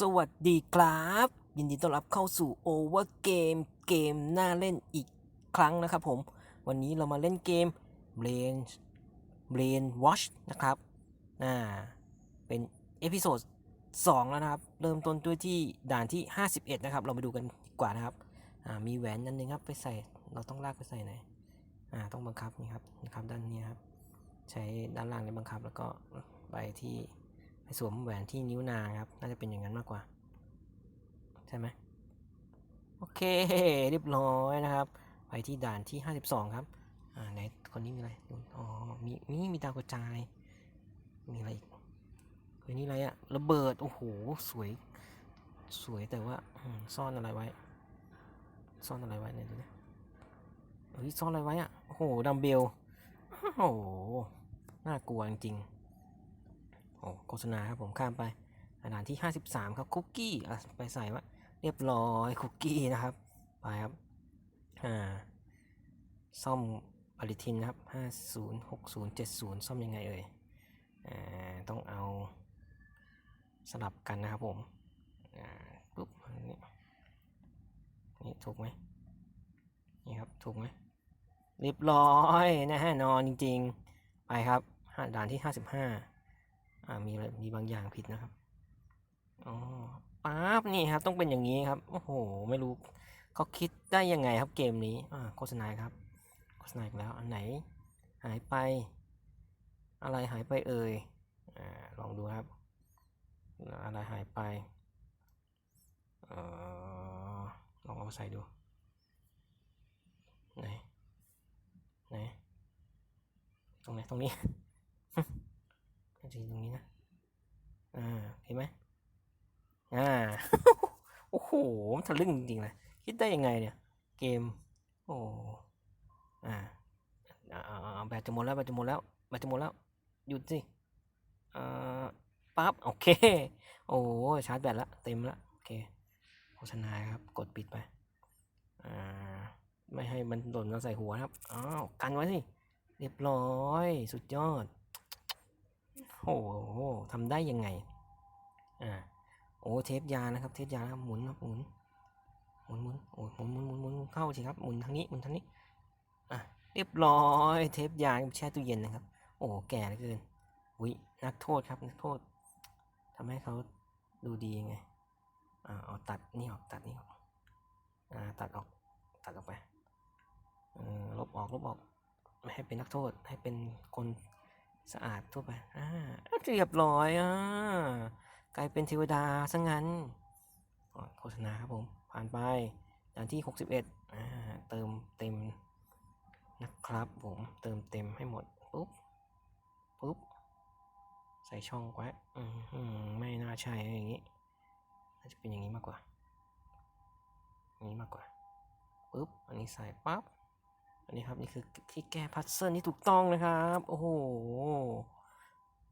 สวัสดีครับ ยินดีต้อนรับเข้าสู่ Over Game เกมน่าเล่นอีกครั้งนะครับผม วันนี้เรามาเล่นเกม Brain Brain Watch นะครับอ่าเป็นเอพิโซด2แล้วนะครับ เริ่มต้นด้วยที่ด่านที่ 51 นะครับ เรามาดูกันกว่านะครับอ่ามีแหวนอันหนึงครับไปใส่เราต้องลากไปใส่ไหนอ่าต้องบังคับนี่ครับนี่ครับด้านนี้ครับ ใช้ด้านล่างในบังคับแล้วก็ไปที่ ไปสวมแหวนที่นิ้วนางครับ น่าจะเป็นอย่างนั้นมากกว่า ใช่ไหมโอเค เรียบร้อยนะครับ ไปที่ด่านที่ 52 ครับ อ่าไหนคนนี้มีอะไร อ๋อ มีมีมีดาวกระจาย มีอะไรอีกเฮ้ยนี่อะไรอะระเบิด โอ้โห สวย สวยแต่ว่าซ่อนอะไรไว้ ซ่อนอะไรไว้เนี่ยดูนะเฮ้ยซ่อนอะไรไว้อะโอ้โหดัมเบล โอ้โห น่ากลัวจริงๆ โอ้โฆษณาครับผมข้ามไปอาหารที่ 53 ครับคุกกี้อะไปใส่วะเรียบร้อยคุกกี้นะครับไปครับอ่าซ่อมปฏิทินนะครับ 50 60 70 ซ่อมยังไงเอ่ยอ่าต้องเอาสลับกันนะครับผมอ่าปุ๊บนนี้นี่ถูกไหมนี่ครับถูกไหมเรียบร้อยนะฮะนอนจริง ๆ ไปครับห้าด่านที่ห้าสิบห้า อ่ามีอะไรมีบางอย่างผิดนะครับอ๋อปั๊บนี่ครับต้องเป็นอย่างนี้ครับโอ้โหไม่รู้เขาคิดได้ยังไงครับเกมนี้อ่าโฆษณาครับโฆษณาอีกแล้วอันไหนหายไป อะไรหายไปเอ่ยอ่าลองดูครับ อะไรหายไปเออลองเอาใส่ดูไหนไหนตรงไหนตรงนี้ จะอยู่ตรงนี้นะ อ่า เห็นไหมอ่า โอ้โหมันทะลึ่งจริงๆเลยคิดได้ยังไงเนี่ย เกม โอ้อ่าอ่าอ่าอ่าแบตจะหมดแล้วแบตจะหมดแล้วแบตจะหมดแล้ว หยุดสิอ่าปั๊บ โอเค โอ้ชาร์จแบตละ เต็มละ โอเค โฆษณาครับ กดปิดไป อ่า ไม่ให้มันหล่นมาใส่หัวนะครับ อ้าว กันไว้สิ เรียบร้อย สุดยอด โอ้โหทำได้ยังไง อ่า โอ้เทปยานะครับ เทปยานะครับหมุนครับหมุนหมุนหมุนโอ้หมุนหมุนหมุนหมุนเข้าสิครับหมุนทางนี้หมุนทางนี้ อะเรียบร้อยเทปยาแช่ตู้เย็นนะครับ โอ้แก่เหลือเกินวินักโทษครับนักโทษทำให้เขาดูดียังไง อ่าเอาตัดนี่ออกตัดนี่ออกอ่าตัดออกตัดออกไปเออลบออกลบออก ไม่ให้เป็นนักโทษให้เป็นคน สะอาดทั่วไป อ่า เรียบร้อยอ่ากลายเป็นเทวดาซะงั้นโฆษณาครับผม ผ่านไปด่านที่ 61อ่า เติมเต็มนะครับผม เติมเต็มให้หมด ปุ๊บ ปุ๊บ ใส่ช่องไว้อืมไม่น่าใช่อย่างนี้ น่าจะเป็นอย่างนี้มากกว่า อย่างนี้มากกว่า ปุ๊บ อันนี้ใส่ปั๊บ อันนี้ครับนี่คือที่แก้พัซเซิลที่ถูกต้องนะครับ โอ้โห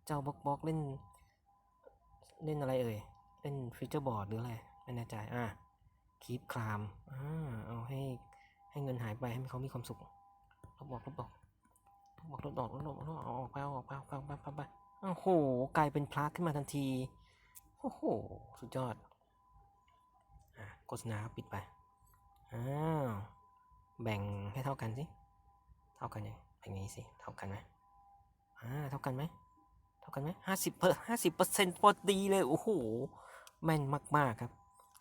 เจ้าบล็อกบล็อกเล่น เล่นอะไรเอ่ย เล่นฟิวเจอร์บอร์ดหรืออะไรไม่แน่ใจ อะคีปคลาม อ่า เอาให้ให้เงินหายไปให้เขามีความสุขลบบอกลบบอกลบบอกลบดอกลบดอกลบดอกอออกไปอออกไปออกไปออกไปโอ้โห กลายเป็นพระขึ้นมาทันที โอ้โห สุดยอด อะโฆษณาปิดไป อ้าว แบ่งให้เท่ากันสิ เท่ากันยังแบ่งอย่างนี้สิ เท่ากันไหมอ่า เท่ากันไหม เท่ากันไหมห้าสิบเปอร์ห้าสิบเปอร์เซ็นต์พอดีเลย โอ้โห แม่นมาก ๆ ครับ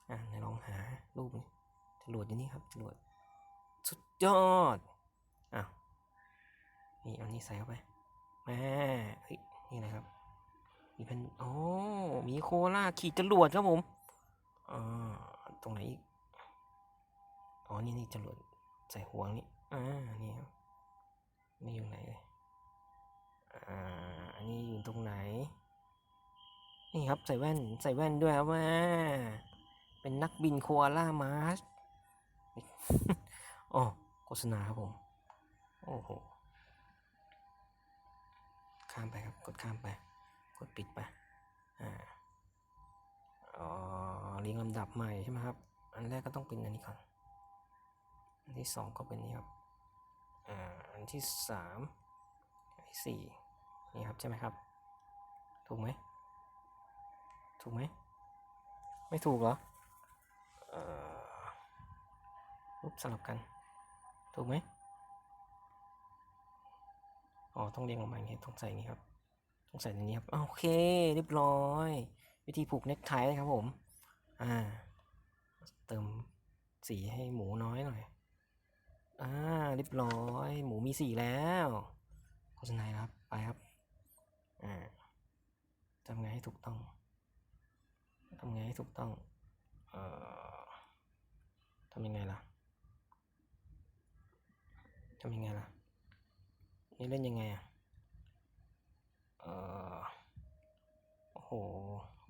อ่าลองหารูปนี้จรวดอยู่นี่ครับจรวด สุดยอด อ้าว นี่เอานี่ใส่เข้าไปแม่เฮ้ย นี่อะไรครับ มีเป็นโอ้ มีโคล่าขี่จรวดครับผม อ่า ตรงไหนอีก อ๋อ นี่นี่จรวด ใส่ห่วงนี่อ่านี่ครับนี่อยู่ไหนเลยอ่าอันนี้อยู่ตรงไหน นี่ครับใส่แว่นใส่แว่นด้วยครับว่า เป็นนักบินโคอาล่ามาร์ชอ๋อโฆษณาครับผม โอ้โห ข้ามไปครับ กดข้ามไป กดปิดไป อ่า อ๋อเรียงลำดับใหม่ใช่ไหมครับ อันแรกก็ต้องเป็นอันนี้ก่อน อันที่สองก็เป็นนี้ครับ อ่า อันที่สามอันที่สี่นี่ครับใช่ไหมครับ ถูกไหม ถูกไหม ไม่ถูกเหรอเอ่อปุ๊บสลับกัน ถูกไหมอ๋อ ต้องเรียงออกมาอย่างนี้ต้องใส่งนี้ครับ ต้องใส่ในนี้ครับ โอเค เรียบร้อย วิธีผูกเน็กไทนะครับผม อ่า เติมสีให้หมูน้อยหน่อย อ่าเรียบร้อย หมูมีสีแล้วโฆษณาครับ ไปครับ อ่าทำไงให้ถูกต้องทำไงให้ถูกต้อง เอ่อทำยังไงล่ะทำยังไงล่ะ นี่เล่นยังไงอะ เอ่อ โอ้โห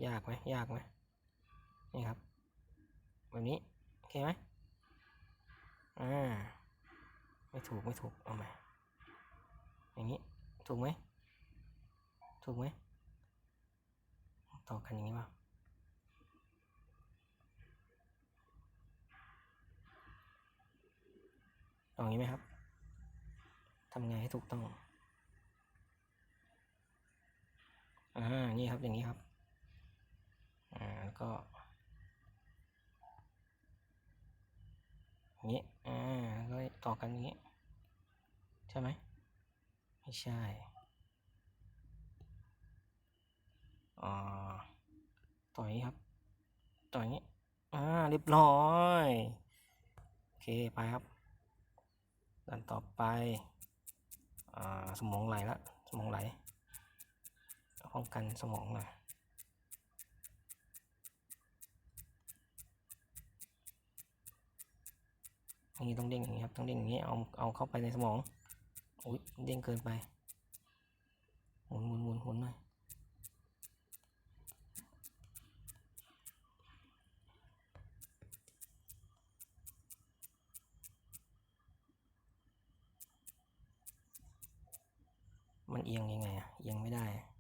ยากไหมยากไหมนี่ครับ แบบนี้ โอเคไหมอ่า ไม่ถูกไม่ถูกเอาใหม่อย่างนี้ถูกไหมถูกไหมต่อกันอย่างนี้ป่ะตรงนี้ไหมครับทำไงให้ถูกต้องอ่านี่ครับอย่างนี้ครับอ่าแล้วก็ อย่างนี้อ่าก็ต่อกันอย่างนี้ ใช่ไหมไม่ใช่อ่าต่ออย่างนี้ครับ ต่ออย่างนี้อ่าเรียบร้อยโอเคไปครับดันต่อไปอ่าสมองไหลละสมองไหลป้องกันสมองหน่อย อย่างนี้ต้องเด้งอย่างนี้ครับต้องเด้งอย่างนี้เอาเอาเข้าไปในสมองอุ้ยเด้งเกินไปหมุนหมุนหมุนหมุนหน่อยมันเอียงยังไงอะเอียงไม่ได้อะ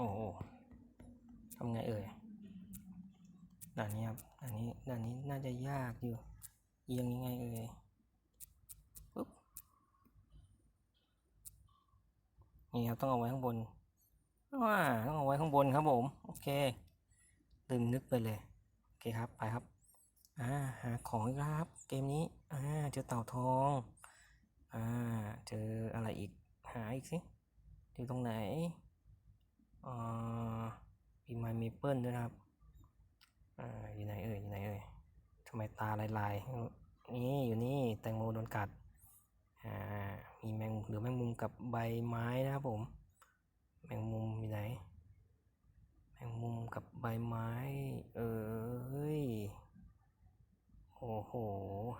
โอ้โห ทำไงเอ่ยด่านนี้ครับด่านนี้ด่านนี้น่าจะยากอยู่เอียงยังไงเอ่ยปุ๊บนี่ครับต้องเอาไว้ข้างบนว้าต้องเอาไว้ข้างบนครับผมโอเคลืมนึกไปเลยโอเคครับไปครับอ่าหาของอีกครับ เกมนี้อ่าเจอเต่าทองอ่าเจออะไรอีกหาอีกสิอยู่ตรงไหนอ่าีเมเปิลด้วยนะครับ อ่า อยู่ไหนเอ่ย อยู่ไหนเอ่ยทำไมตาลายๆ นี่ อยู่นี่ แตงโมโดนกัด อ่า มีแมงหรือแมงมุมกับใบไม้นะครับผม แมงมุมอยู่ไหน แมงมุมกับใบไม้ เอ้ย โอ้โห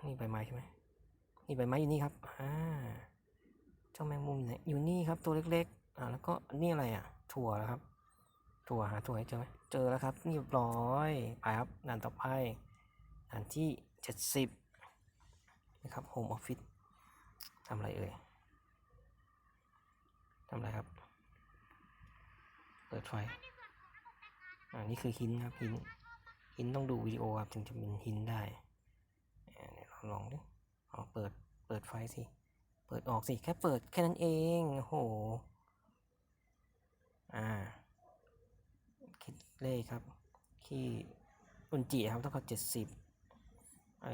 นี่ใบไม้ใช่ไหมนี่ใบไม้อยู่นี่ครับ อ่า เจ้าแมงมุมอยู่ไหน อยู่นี่ครับตัวเล็กๆ อ่า แล้วก็นี่อะไรอะ ถั่วนะครับ ถั่วหาถั่วให้เจอไหม เจอแล้วครับเรียบร้อยไปครับด่านต่อไปด่านที่เจ็ดสิบนะครับโฮมออฟฟิศทำอะไรเอ่ยทำอะไรครับ เปิดไฟอ่านี่คือหินครับหินหินต้องดูวิดีโอครับถึงจะเป็นหินได้เดี๋ยวเราลองดิเอาเปิดเปิดไฟสิเปิดออกสิแค่เปิดแค่นั้นเองโอ้โหอ่า เลขครับที่อุนจิครับเท่ากับเจ็ดสิบไอ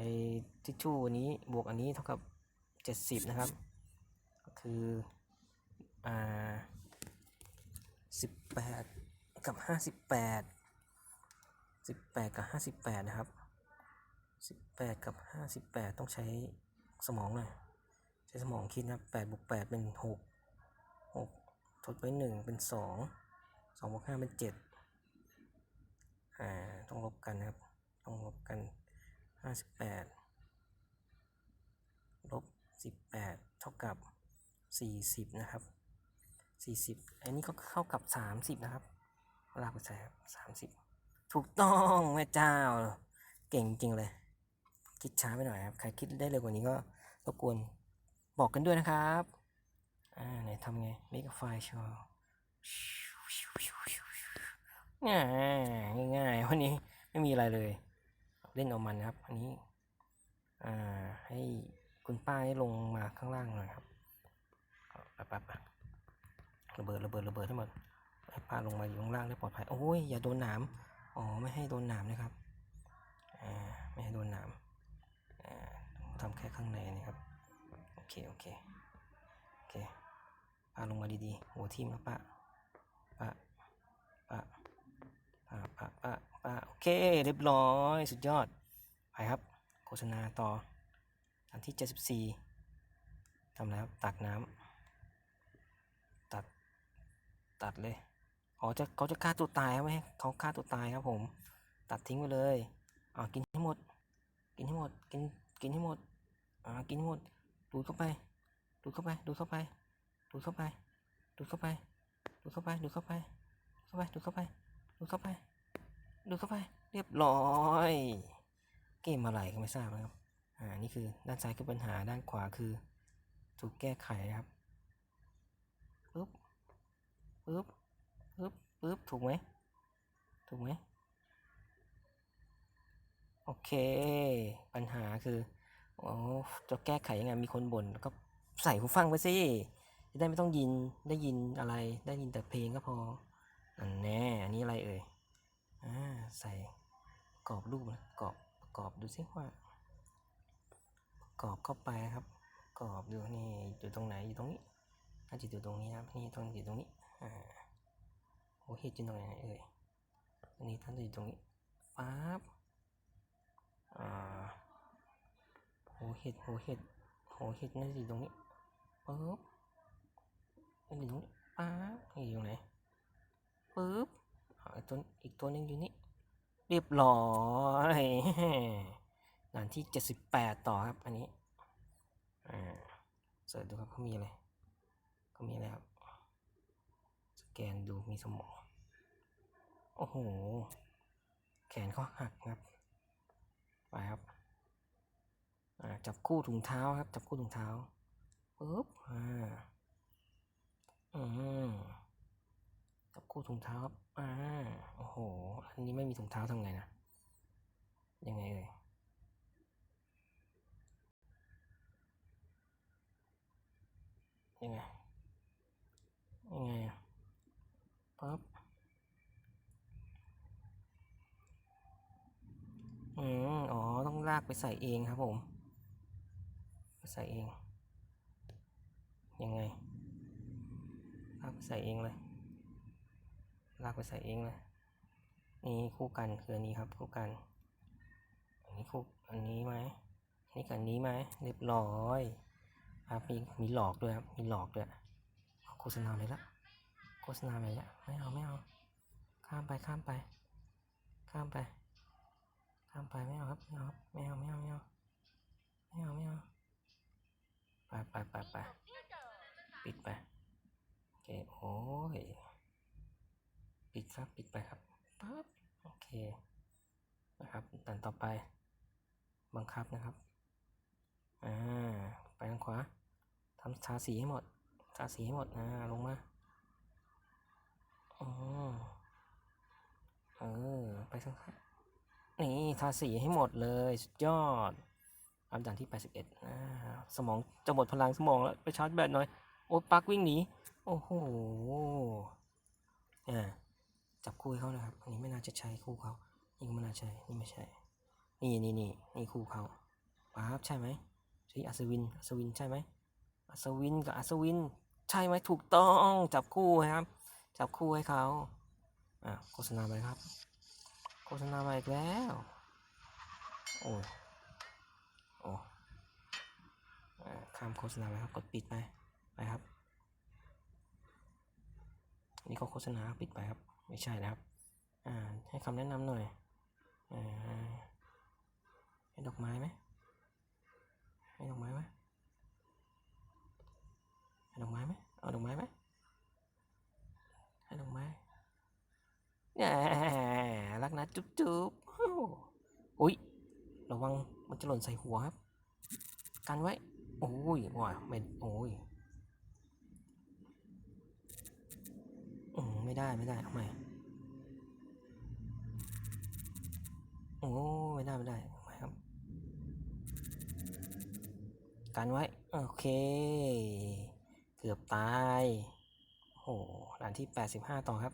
ทิชชู่อันนี้บวกอันนี้เท่ากับเจ็ดสิบนะครับ ก็คืออ่าสิบแปดกับห้าสิบแปดสิบแปดกับห้าสิบแปดนะครับสิบแปดกับห้าสิบแปดต้องใช้สมองหน่อยใช้สมองคิดนะครับแปดบวกแปดเป็นหกหกทดไว้หนึ่งเป็นสองสองบวกห้าเป็นเจ็ด อ่าต้องลบกันนะครับ ต้องลบกันห้าสิบแปดลบสิบแปดเท่ากับสี่สิบนะครับสี่สิบอันนี้ก็เข้ากับสามสิบนะครับลากไปใส่ครับสามสิบถูกต้องแม่เจ้า เก่งจริงเลย คิดช้าไปหน่อยครับ ใครคิดได้เร็วกว่านี้ก็รบกวนบอกกันด้วยนะครับ อ่าไหนทำไง make a file โชว์ ง่ายง่ายวันนี้ไม่มีอะไรเลย เล่นเอามันนะครับ อันนี้ อ่า ให้คุณป้าให้ลงมาข้างล่างหน่อยครับเอาไปไปไประเบิดระเบิดระเบิดให้งหมดให้ป้าลงมาอยู่ข้างล่างได้ปลอดภัยโอ้ยอย่าโดนหนามอ๋อไม่ให้โดนหนามนะครับอ่าไม่ให้โดนหนามอ่าทำแค่ข้างในนี่ครับโอเคโอเคโอเคป้าลงมาดีๆหัวทิ่มแล้วป้าป้าป้า ป้าป้าป้าป้าโอเค เรียบร้อย สุดยอด ไปครับ โฆษณาต่ออันที่ 74ทำแล้วตักน้ำตัด ตัดเลยเขาจะเขาจะฆ่าตัวตายไห้เขาฆ่าตัวตายครับผม ตัดทิ้งไปเลยอ่ากินให้หมด กินให้หมด กิน กินให้หมดอ่ากินให้หมด ดูดเข้าไป ดูดเข้าไป ดูดเข้าไป ดูดเข้าไป ดูดเข้าไป ดูดเข้าไป ดูดเข้าไปเข้าไป ดูดเข้าไป ดูเข้าไป ดูเข้าไป เรียบร้อย เกมอะไรก็ไม่ทราบนะครับ อ่า นี่คือด้านซ้ายคือปัญหา ด้านขวาคือ ถูกแก้ไขครับปึ๊บปึ๊บปึ๊บปึ๊บ ถูกไหม ถูกไหม โอเค ปัญหาคือโอ้จะแก้ไขยังไง มีคนบ่นแล้วก็ใส่หูฟังไปสิ จะได้ไม่ต้องยิน ได้ยินอะไร ได้ยินแต่เพลงก็พอ อันแน่ อันนี้อะไรเอ่ย อ่า ใส่กรอบรูปนะกรอบประกอบดูสิว่าปรอบเข้าไปครับปรอบดูนี่อยู่ตรงไหนอยู่ตรงนี้น่าจะอยู่ตรงนี้ครับ นี่ตรงอยู่ตรงนี้ อ่าโอ้เห็ดอยู่ตรงไหนเอ่ย อันนี้ท่านจะอยู่ตรงนี้ป๊าบอ่าโหเห็ดโหเห็ดโหเห็ดน่าจะอยู่ตรงนี้ปึ๊บน่าจะอยู่ตรงนี้ป๊าบนี่อยู่ไหน ปึ๊บอีกตัวอีกตัวหนึ่งอยู่นี่ เรียบร้อยด่านที่เจ็ดสิบแปดต่อครับ อันนี้ อ่าเสิร์ชดูครับเขามีอะไรเขามีอะไรครับ สแกนดูมีสมอง โอ้โห แขนเขาหักครับ ไปครับ อ่า จับคู่ถุงเท้าครับ จับคู่ถุงเท้า ปึ๊บ อ่า อืม คู่ถุงเท้าครับอ่าโอ้โห อันนี้ไม่มีถุงเท้าทำไงนะ ยังไงเอ่ยยังไง ยังไงอะปั๊บอืมอ๋อ ต้องลากไปใส่เองครับผม ใส่เอง ยังไงลากไปใส่เองเลย ลากไปใส่เองเลยนี่คู่กันคืออันนี้ครับคู่กัน อันนี้คู่อันนี้ไหมนี่กับนนี้ไหมเรียบร้อยครับมีมีหลอกด้วยครับมีหลอกด้วยโฆษณาไปละโฆษณาไปละไม่เอาไม่เอาข้ามไปข้ามไป ข้ามไป ข้ามไปไม่เอาครับไม่เอาครับไม่เอาไม่เอาไม่เอาไม่เอาไม่เอาไปไปไปไปปิดไปโอเคโอ้ย ปิดครับปิดไปครับปั๊บโอเคนะครับด่านต่อไป บังคับนะครับอ่าไปทางขวาทำทาสีให้หมดทาสีให้หมดอ่าลงมาอ๋อเออไปทางซ้ายนี่ทาสีให้หมดเลยสุดยอดอันดับที่ 81อ่าสมองจะหมดพลังสมองแล้วไปชาร์จแบตหน่อย โอ้ปักวิ่งหนี โอ้โหอ่า จับคู่ให้เขานะครับ อันนี้ไม่น่าจะใช่คู่เขานี่ก็ไม่น่าใช่นี่ไม่ใช่ นี่นี่นี่นี่คู่เขาป๊าบใช่ไหมใช่อัศวินอัศวินใช่ไหมอัศวินกับอัศวิน ใช่ไหมถูกต้องจับคู่ครับ จับคู่ให้เขาอ่าโฆษณาไปครับ โฆษณามาอีกแล้วโอ้ยโอ้อ่าข้ามโฆษณาไปครับกดปิดไปไปครับนี่ก็โฆษณาปิดไปครับ ไม่ใช่นะครับอ่าให้คำแนะนำหน่อยอ่าให้ดอกไม้ไหมให้ดอกไม้ไหมให้ดอกไม้ไหมเอาดอกไม้ไหมให้ดอกไม้แหน่รักนะจุ๊บจุ๊บอุ้ยระวังมันจะหล่นใส่หัวครับ กันไว้ โอ้ยว้าไม่โอ้ย อืมไม่ได้ไม่ได้เอาใหม่โอ้ไม่ได้ไม่ได้ไม่ครับกันไว้โอเค เกือบตายโอ้หด่านที่ 85 ต่อครับ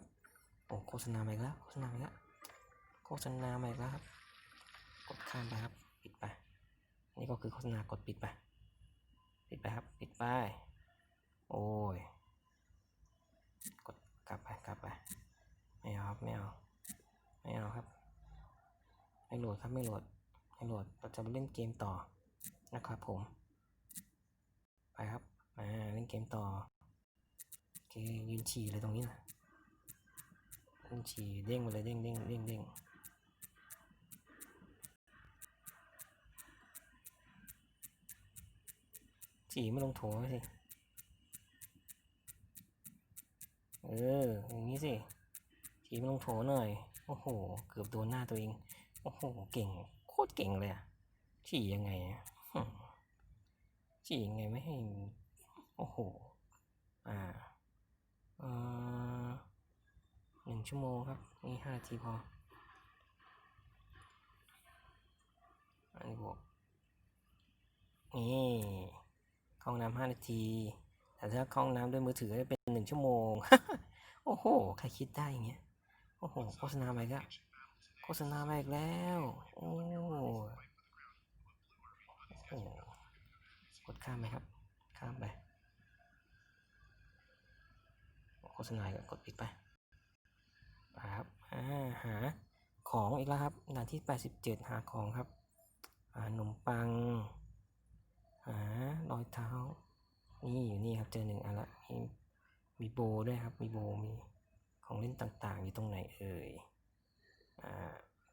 โอ้โฆษณามาอีกแล้วโฆษณามาอีกแล้วโฆษณามาอีกแล้วครับ กดข้ามไปครับปิดไปนี่ก็คือโฆษณากดปิดไปปิดไปครับ ปิดไป โอ้ย กด กลับไปกลับไปไม่เอาครับไม่เอาไม่เอาครับไม่โหลดครับไม่โหลดไม่โหลดเราจะไปเล่นเกมต่อนะครับผม ไปครับมาเล่นเกมต่อโอเคยืนฉี่เลยตรงนี้นะยืนฉี่เด้งมาเลยเด้งเด้งเด้งเด้งฉี่ไม่ลงโถสิ เออ อย่างนี้สิฉีมลงโถหน่อย โอ้โห เกือบโดนหน้าตัวเอง โอ้โห เก่ง โคตรเก่งเลยอะฉี่ยังไงอะฉี่ยังไงไม่ให้ โอ้โห อ่าเอ่อหนึ่งชั่วโมงครับ นี่ห้านาทีพอ อันนี้บวกนี่เข้าห้องน้ำห้านาที แต่ถ้าเข้องน้ำด้วยมือถือจะเป็นหนึ่งชั่วโมง โอ้โห ใครคิดได้เงี้ย โอ้โห โฆษณาไปก็ โฆษณามาอีกแล้ว โอ้โอ้กดข้ามไหมครับ ข้ามไป โฆษณากแล้วกดปิดไปไปครับอ่าหาของอีกแล้วครับด่านที่ 87 หาของครับ หาขนมปัง หารอยเท้า นี่อยู่นี่ครับเจอหนึ่งอันละมีมีโบด้วยครับ มีโบมีของเล่นต่างๆ อยู่ตรงไหนเอ่ยอ่า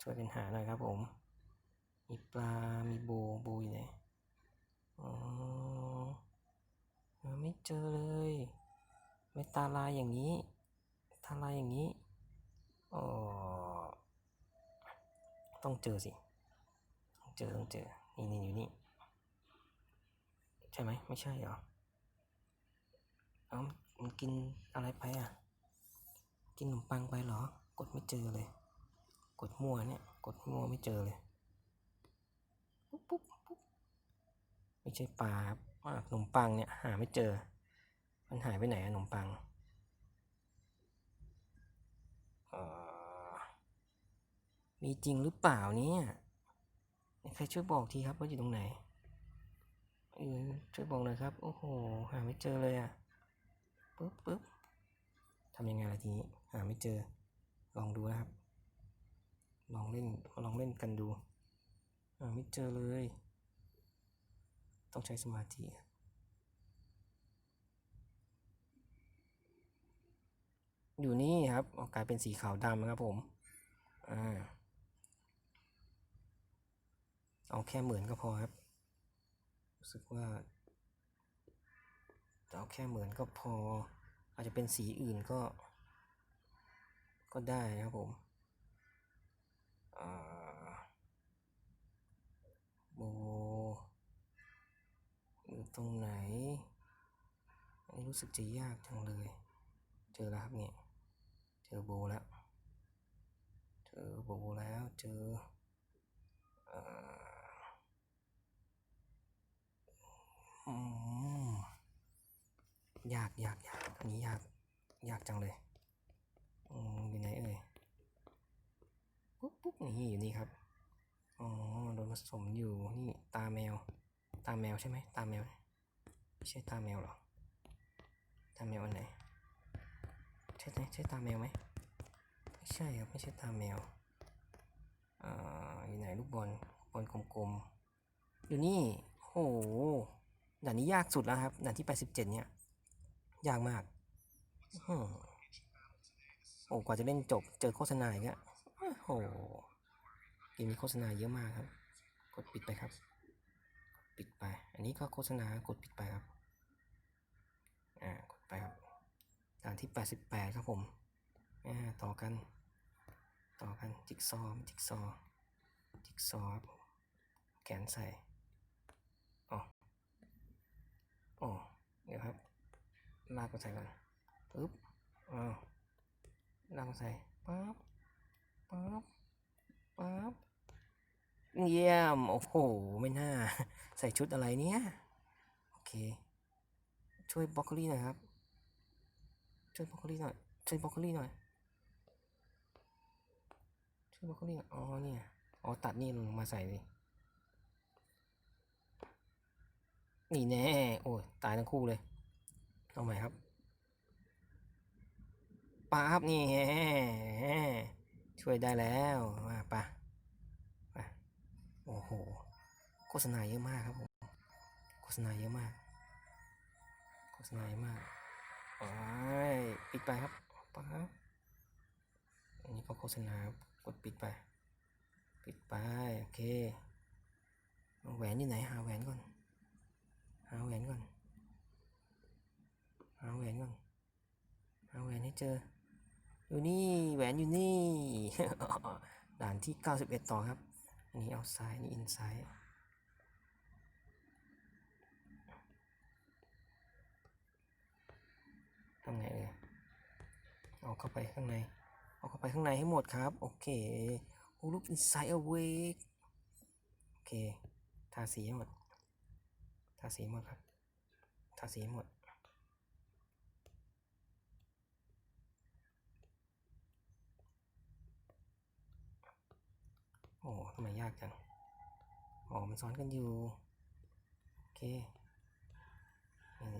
ช่วยกันหาหน่อยครับผมมีปลา มีโบโบอยู่ไหนอ๋อไม่เจอเลยไม่ตาลายอย่างนี้ตาลายอย่างนี้อ๋อต้องเจอสิต้องเจอต้องเจอนี่นี่อยู่นี่ใช่ไหมไม่ใช่เหรอ เอ้ามันกินอะไรไปอะ กินขนมปังไปเหรอ กดไม่เจอเลย กดมั่วเนี่ย กดมั่วไม่เจอเลย ปุ๊บปุ๊บปุ๊บไม่ใช่ปลาครับอ่าขนมปังเนี่ย หาไม่เจอ มันหายไปไหนอะขนมปังมีจริงหรือเปล่าเนี่ยใครช่วยบอกทีครับว่าอยู่ตรงไหนเออช่วยบอกหน่อยครับ โอ้โห หาไม่เจอเลยอะ ปึ๊บปึ๊บทำยังไงล่ะทีนี้หาไม่เจอ ลองดูนะครับ ลองเล่นลองเล่นกันดูหาไม่เจอเลย ต้องใช้สมาธิอยู่นี่ครับเอากลายเป็นสีขาวดำครับผม อ่า เอาแค่เหมือนก็พอครับ รู้สึกว่า จะเอาแค่เหมือนก็พอ อาจจะเป็นสีอื่นก็ ก็ได้นะครับผมโบอยู่ตรงไหนอันนี้รู้สึกจะยากจังเลย เจอแล้วครับเนี่ย เจอโบแล้ว เจอโบแล้ว เจอเอออืม ยากยากยากอันนี้ยากยากจังเลยอืมอยู่ไหนเอ่ยปุ๊บปุ๊บนี่อยู่นี่ครับอ๋อโดนผสมอยู่นี่ตาแมว ตาแมวใช่ไหมตาแมวไม่ใช่ตาแมวหรอตาแมวอันไหนใช่ไหมใช่ตาแมวไหมไม่ใช่ครับไม่ใช่ตาแมวอ่าอยู่ไหนลูกบอลบอลกลมๆอยู่นี่โหด่านนี้ยากสุดแล้วครับด่านที่ 87 เนี่ย ยากมากโอ้กว่าจะเล่นจบเจอโฆษณาอีกอะโอ้โหเกมนี้โฆษณาเยอะมากครับ กดปิดไปครับ ปิดไป อันนี้ก็โฆษณากดปิดไปครับ อ่ากดไปครับด่านที่ 88 ครับผมอ่าต่อกัน ต่อกันจิกซอจิกซอจิกซอครับแขนใส่อ๋ออ๋อเดี๋ยวครับ ลากมาใส่ก่อนปึ๊บอ้าวลากมาใส่ปั๊บปั๊บปั๊บเยี่ยม โอ้โห ไม่น่า ใส่ชุดอะไรเนี่ย โอเค ช่วยบล็อกโคลี่หน่อยครับ ช่วยบล็อกโคลี่หน่อย ช่วยบล็อกโคลี่หน่อย ช่วยบล็อกโคลี่อ๋อเนี่ย อ๋อ ตัดนี่ลงมาใส่เลยนี่แน่ โอ้ย ตายทั้งคู่เลย เอาใหม่ครับป๊าบนี่แฮช่วยได้แล้วมาปะปะโอ้โหโฆษณาเยอะมากครับผมโฆษณาเยอะมากโฆษณาเยอะมากไปปิดไปครับป๊าบอันนี้ก็โฆษณากดปิดไป ปิดไปโอเคแหวนที่ไหนหาแหวนก่อนหาแหวนก่อน หาแหวนก่อนหาแหวนให้เจอ อยู่นี่แหวนอยู่นี่ ด่านที่ 91 ต่อครับ อันนี้เอาซ้ายนี่อินไซ้ายทำไงเอ่ยเอาเข้าไปข้างใน เอาเข้าไปข้างในให้หมดครับ โอเคโอ้ลูกอินไซด์เอาเวกโอเค ทาสีให้หมด ทาสีหมดครับ ทาสีหมด อ้ทำไมยากจัง อ๋อ มันซ้อนกันอยู่ โอเคนี่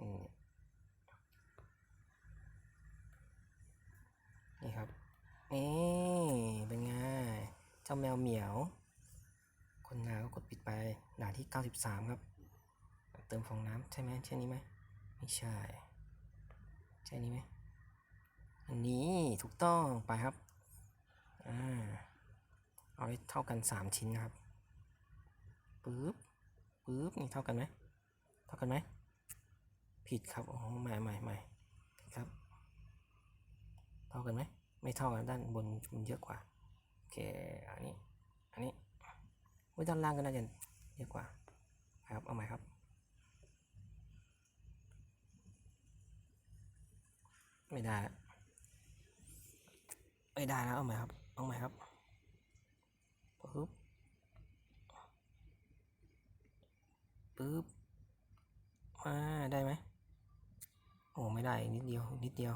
นี่นี่ครับนี่เป็นไง เจ้าแมวเหมียว คนนาก็กดปิดไปด่านที่ 93 ครับ เติมฟองน้ำใช่ไหมใช่นี้ไหมไม่ใช่ ใช่นี้ไหมอันนี้ถูกต้องไปครับ เอาให้เท่ากันสามชิ้นนะครับปึ๊บปึ๊บนี่เท่ากันไหมเท่ากันไหมผิดครับอ๋อใหม่ใหม่ใหม่ครับ เท่ากันไหมไม่เท่ากันด้านบนมันเยอะกว่าโอเคอันนี้อันนี้ไว้ด้านล่างก็น่าจะเยอะกว่าครับเอาใหม่ครับไม่ได้ ไม่ได้แล้วเอาใหม่ครับ เอาใหมครับปึ๊บปึ๊บอ่าได้ไหมโอ้ไม่ได้นิดเดียวนิดเดียว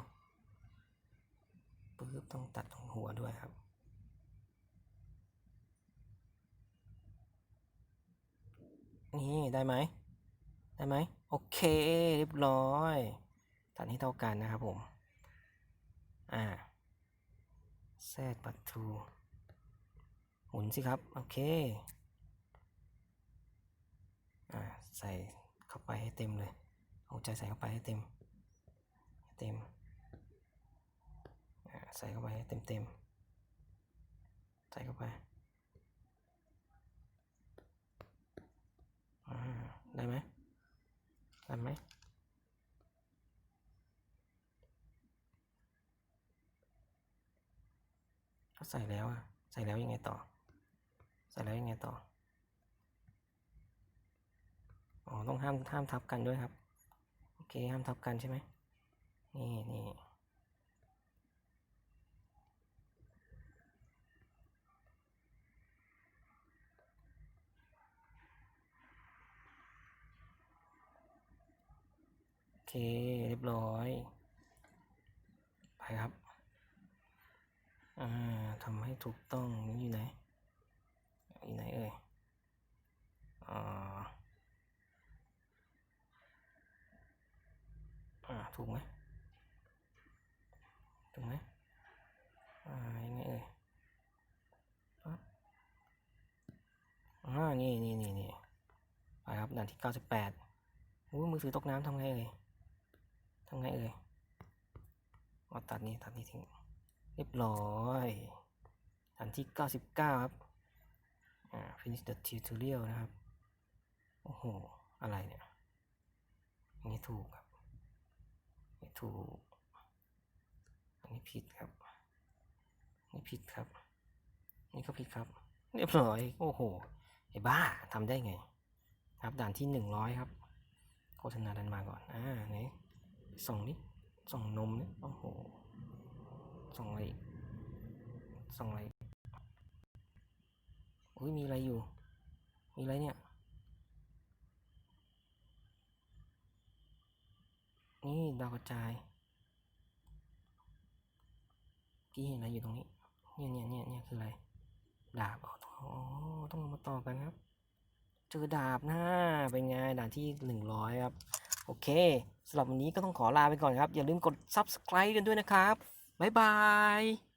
ปึ๊บต้องตัดตรงหัวด้วยครับ นี่ได้ไหมได้ไหมโอเคเรียบร้อย ตัดให้เท่ากันนะครับผม อ่า แซดปัดทูหมุนสิครับ โอเค อ่า ใส่เข้าไปให้เต็มเลย เอาใจใส่เข้าไปให้เต็ม เต็ม อ่า ใส่เข้าไปให้เต็มเต็ม ใส่เข้าไป อ่า ได้ไหมได้ไหม ก็ใส่แล้วอะใส่แล้วยังไงต่อ ใส่แล้วยังไงต่อ อ๋อ ต้องห้ามห้ามทับกันด้วยครับ โอเค ห้ามทับกันใช่ไหม นี่นี่โอเค เรียบร้อย ไปครับ อ่าทำให้ถูกต้องนี่อยู่ไหนอยู่ไหนเอ่ยอ่าอ่าถูกไหมถูกไหมอ่ายังไงเอ่ยปั๊บอ่านี่นี่นี่นี่ไปครับด่านที่เก้าสิบแปดอู้มือถือตกน้ำทำไงเอ่ยทำไงเอ่ยเอาตัดนี้ตัดนี้ทิ้ง รียบร้อยด่านที่เก้าสิบเก้าครับ อ่า finish the tutorial นะครับ โอ้โห อะไรเนี่ยอันนี้ถูกครับไม่ถูก อันนี้ผิดครับอันนี้ผิดครับ นี่ก็ผิดครับ เรียบร้อย โอ้โห ไอ้บ้าทำได้ไง ครับ ด่านที่หนึ่งร้อยครับ โฆษณาดันมาก่อน อ่าไหนส่องนิส่องนมนี่โอ้โห ส่องอะไรส่องอะไรอุ้ยมีอะไรอยู่ มีอะไรเนี่ย นี่ดาวกระจายกี้เห็นอะไรอยู่ตรงนี้ เนี่ยเนี่ยเนี่ยเนี่ยคืออะไร ดาบอ๋อต้องอ๋อต้องมาต่อกันครับ เจอดาบนะเป็นไงด่านที่หนึ่งร้อยครับ โอเคสำหรับวันนี้ก็ต้องขอลาไปก่อนครับ อย่าลืมกด subscribe กันด้วยนะครับ บ๊ายบาย